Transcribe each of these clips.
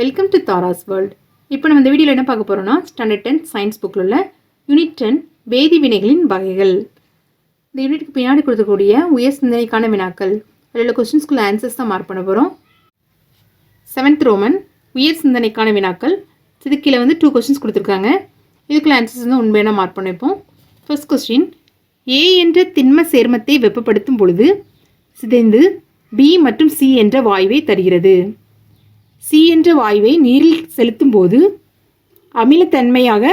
Welcome to Tara's world இப்போ நம்ம இந்த வீடியோவில் என்ன பார்க்க போகிறோம்னா ஸ்டாண்டர்ட் டென் சயின்ஸ் புக்கில் உள்ள யூனிட் டென் வேதி வினைகளின் வகைகள். இந்த யூனிட்டுக்கு பின்னாடி கொடுக்கக்கூடிய உயர் சிந்தனைக்கான வினாக்கள். அதில் உள்ள கொஸ்டின்ஸ்குள்ள ஆன்சர்ஸ் தான் மார்க் பண்ண போகிறோம் செவன்த் ரோமன் உயர் சிந்தனைக்கான வினாக்கள். இது கீழே வந்து டூ கொஸ்டின்ஸ் கொடுத்துருக்காங்க. இதுக்குள்ள ஆன்சர்ஸ் வந்து உண்மையான மார்க் பண்ணிப்போம் ஃபர்ஸ்ட் கொஸ்டின் ஏ என்ற திண்ம சேர்மத்தை வெப்பப்படுத்தும் பொழுது சிதைந்து பி மற்றும் சி என்ற வாயுவை தருகிறது. சி என்ற வாயுவை நீரில் செலுத்தும் போது அமிலத்தன்மையாக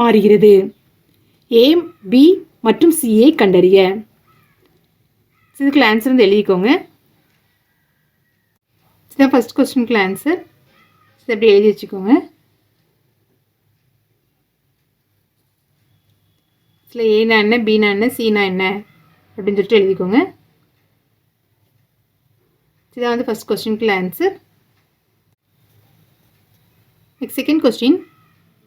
மாறுகிறது. ஏ பி மற்றும் சியை கண்டறிய. இதுக்குள்ள ஆன்சர் வந்து எழுதிக்கோங்க. இதுதான் ஃபஸ்ட் கொஸ்டினுக்குள்ள ஆன்சர் இது எப்படி எழுதி வச்சுக்கோங்க. இதில் ஏனா என்ன பீனா என்ன சீனா என்ன அப்படின்னு சொல்லிட்டு எழுதிக்கோங்க. இதுதான் வந்து first கொஸ்டினுக்குள்ள answer next second question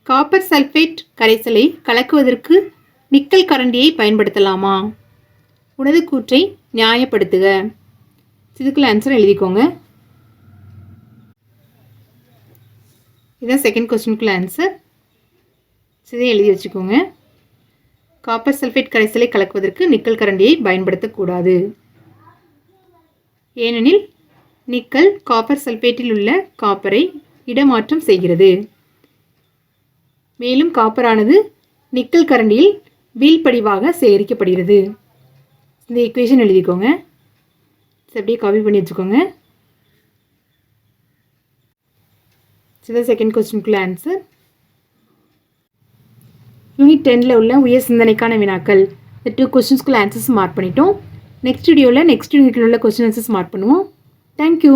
copper sulphate கரைசலை கலக்குவதற்கு நிக்கல் கரண்டியை பயன்படுத்தலாமா? உனது கூற்றை நியாயப்படுத்துக. இதுக்குள்ள ஆன்சர் எழுதிக்கோங்க. இதுதான் செகண்ட் கொஸ்டினுக்குள்ள ஆன்சர் இதை எழுதி வச்சுக்கோங்க. காப்பர் சல்ஃபேட் கரைசலை கலக்குவதற்கு நிக்கல் கரண்டியை பயன்படுத்தக்கூடாது. ஏனெனில் நிக்கல் காப்பர் சல்ஃபேட்டில் உள்ள காப்பரை இடமாற்றம் செய்கிறது. மேலும் காப்பரானது நிக்கல் கரண்டியில் வீழ்படிவாக சேகரிக்கப்படுகிறது. இந்த ஈக்குவேஷன் எழுதிக்கோங்க. அப்படியே காப்பி பண்ணி வச்சுக்கோங்க. இதுதான் செகண்ட் கொஸ்டினுக்குள்ள ஆன்சர் யூனிட் டெனில் உள்ள உயர் சிந்தனைக்கான வினாக்கள். இந்த டூ கொஸ்டின்ஸ்குள்ள ஆன்சர்ஸ் மார்க் பண்ணிட்டோம். நெக்ஸ்ட் வீடியோவில் நெக்ஸ்ட் யூனிட்டில் உள்ள கொஸ்டின் ஆன்சர்ஸ் மார்க் பண்ணுவோம் தேங்க்யூ